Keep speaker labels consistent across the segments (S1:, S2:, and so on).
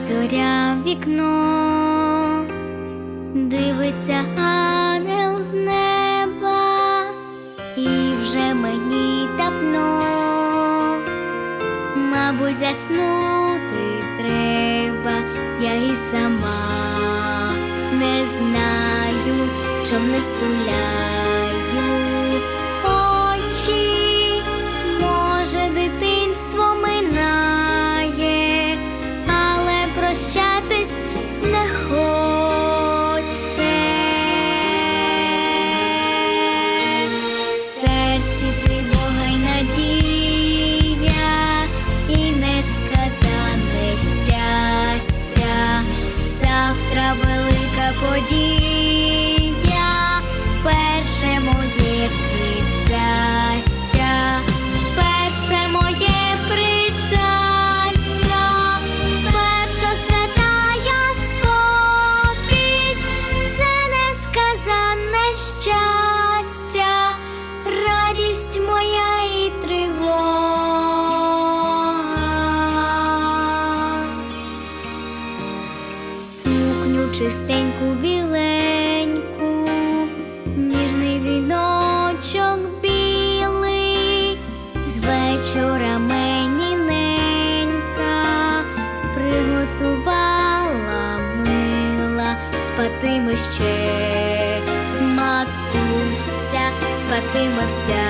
S1: зоря в вікно, дивиться ангел з неба, і вже мені давно, мабуть, заснути треба, я і сама не знаю, чом не стуляю подія, перше моє причастя, перше моє причастя, перша святая сповідь, це несказанне щастя, радість моя і тривога. Сукню чистеньку ще матуся, спатиме вся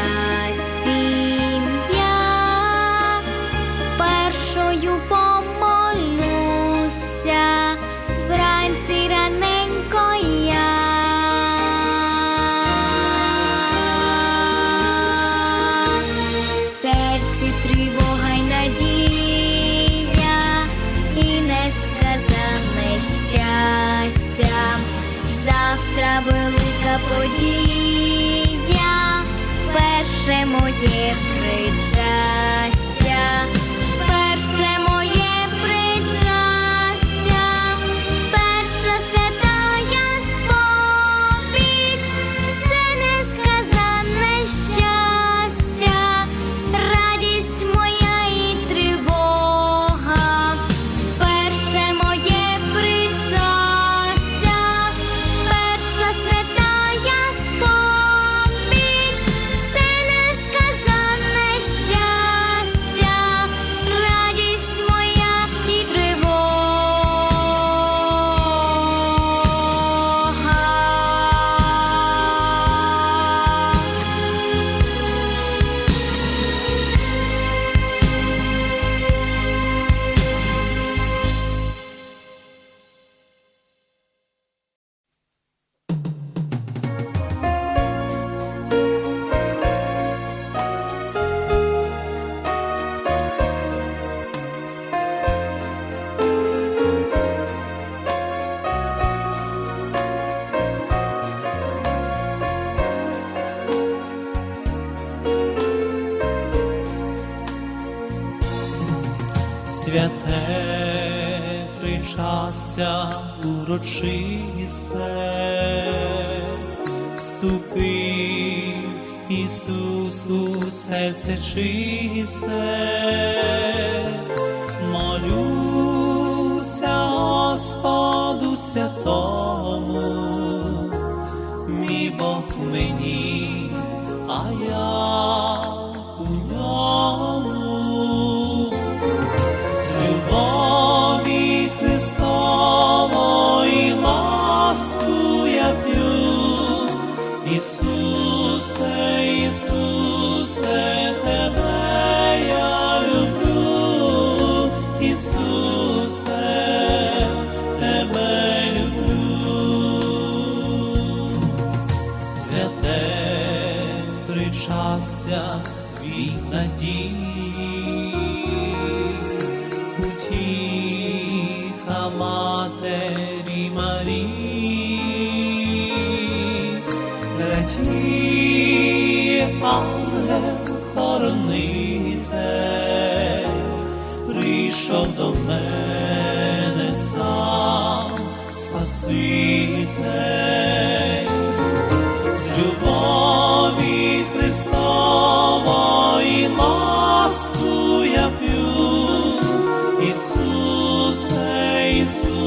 S1: сім'я подія, перше моє причастя,
S2: Святе причастя урочисте, вступи, Ісус, у серце чисте, молюся Господу святому, мій Бог мені, а я у ньому. Надії, утіха матері Марії, радіє ангел хоронитель, прийшов до мене сам Спаситель Jesus Jesus.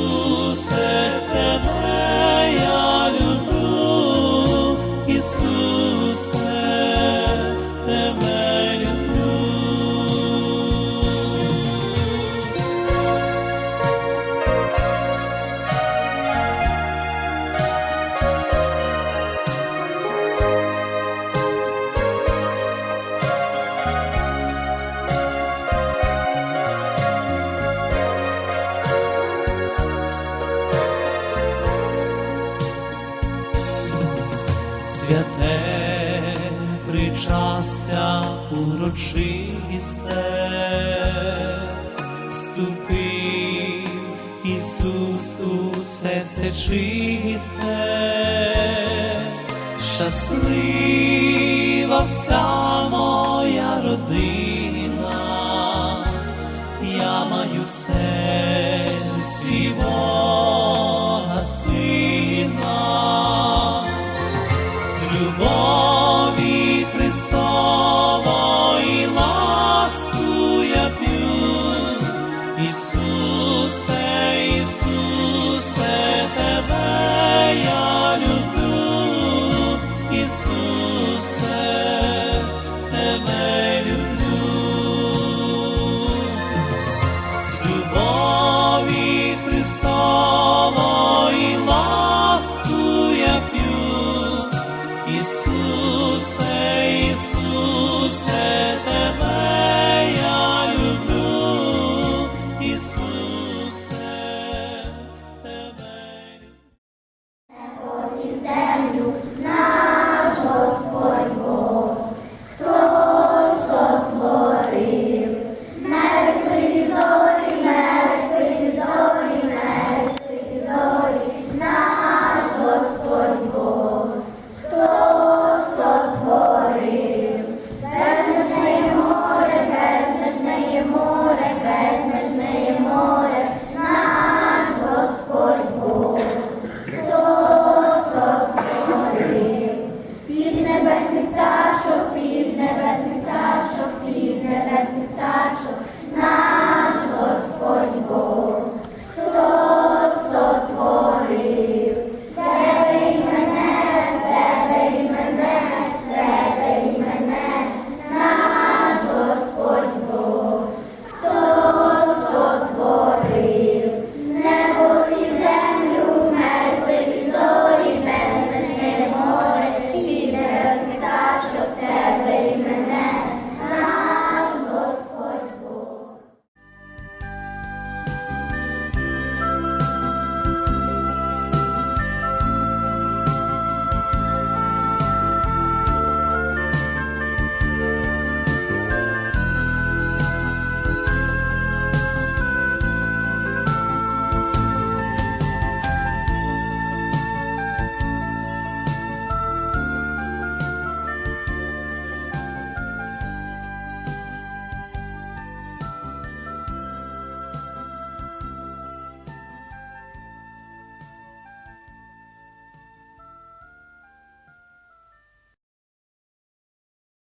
S2: святе причастя урочисте, ступив, Ісус, у серце чисте, щаслива вся моя родина, я маю серці Бога сил. любові
S1: Христос.